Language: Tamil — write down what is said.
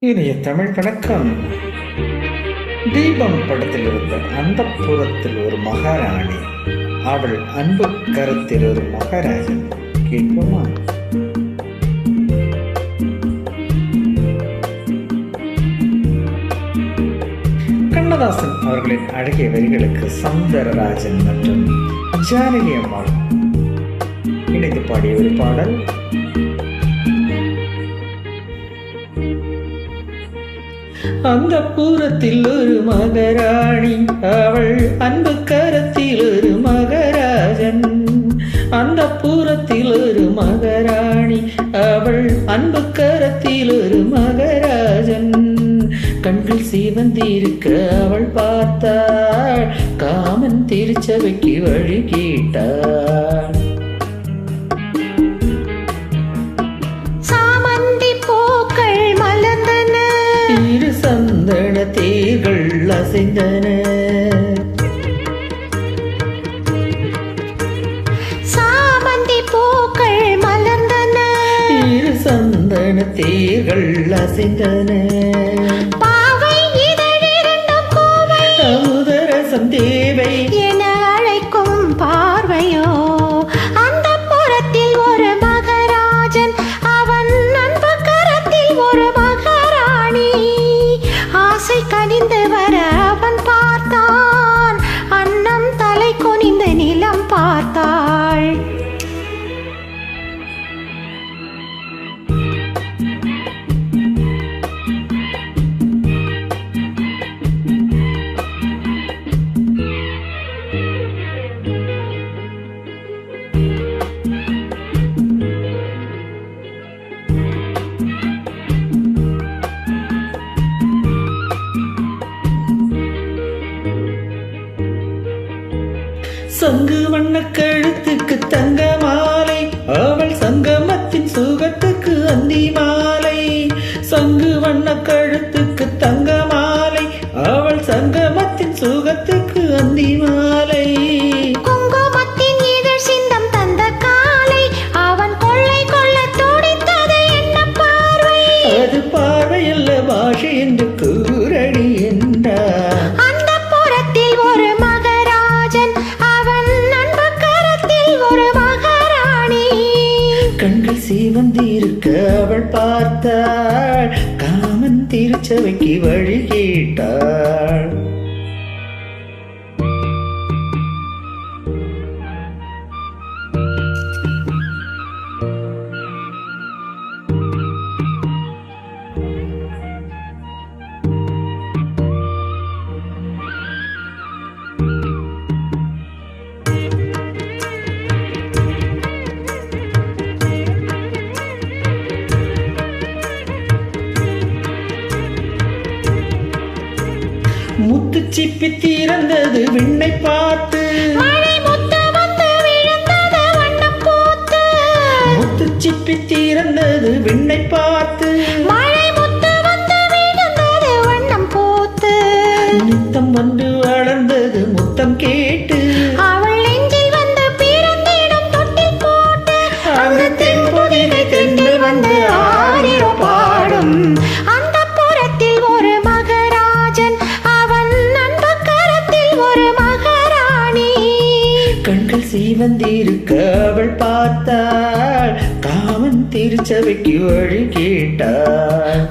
இனிய தமிழ் வணக்கம். தீபம் படத்தில் இருந்த அந்த புறத்தில் ஒரு மகாராணி. அவள் அன்பு கருத்தில் ஒரு மகாராஜன். கேட்போமா? கண்ணதாசன் அவர்களின் அழகிய வரிகளுக்கு சௌந்தரராஜன் மற்றும் ஜானகி அம்மாள் இணைந்து பாடிய ஒரு பாடல் அந்த பூரத்தில் ஒரு மகராணி அவள் அன்பு கரத்தில் ஒரு மகராஜன். அந்த பூரத்தில் ஒரு மகராணி அவள் அன்பு கரத்தில் ஒரு மகராஜன். கண்கள் சிவந்திருக்க அவள் பார்த்தாள் காமன் திருச்சபைக்கு வழி கேட்டாள். அசைந்தன சாமந்தி பூக்கள் மலர்ந்தன. இரு சந்தன தேர்கள் அசைந்தன. அமுதரசம் தேவை. என அழைக்கும் பார்வையோ சங்கு வண்ண கழுத்துக்கு தங்க வந்திருக்க அவள் பார்த்தாள். காமன் திருச்சபைக்கு வழி கேட்டாள். சிப்பி திறந்தது விண்ணை பார்த்து. கண்கள் அவள் பார்த்தாள். காமன் திருச்சபைக்கு வழி கேட்டாள்.